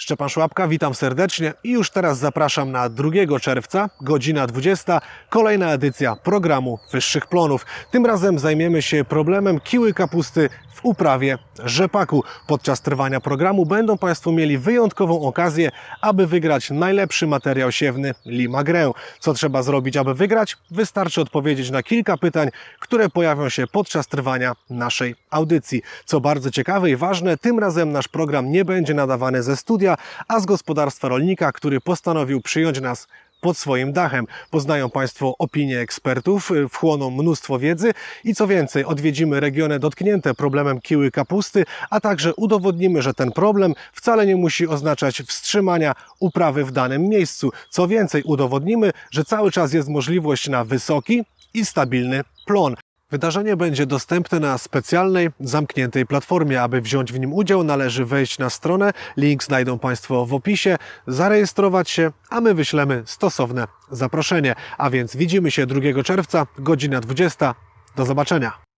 Szczepan Szłapka, witam serdecznie i już teraz zapraszam na 2 czerwca, godzina 20, kolejna edycja programu Wyższych Plonów. Tym razem zajmiemy się problemem kiły kapusty uprawie rzepaku. Podczas trwania programu będą Państwo mieli wyjątkową okazję, aby wygrać najlepszy materiał siewny Lima Grę. Co trzeba zrobić, aby wygrać? Wystarczy odpowiedzieć na kilka pytań, które pojawią się podczas trwania naszej audycji. Co bardzo ciekawe i ważne, tym razem nasz program nie będzie nadawany ze studia, a z gospodarstwa rolnika, który postanowił przyjąć nas pod swoim dachem. Poznają Państwo opinie ekspertów, y, wchłoną mnóstwo wiedzy i co więcej, odwiedzimy regiony dotknięte problemem kiły kapusty, a także udowodnimy, że ten problem wcale nie musi oznaczać wstrzymania uprawy w danym miejscu. Co więcej, udowodnimy, że cały czas jest możliwość na wysoki i stabilny plon. Wydarzenie będzie dostępne na specjalnej, zamkniętej platformie. Aby wziąć w nim udział, należy wejść na stronę. Link znajdą Państwo w opisie, zarejestrować się, a my wyślemy stosowne zaproszenie. A więc widzimy się 2 czerwca, godzina 20. Do zobaczenia.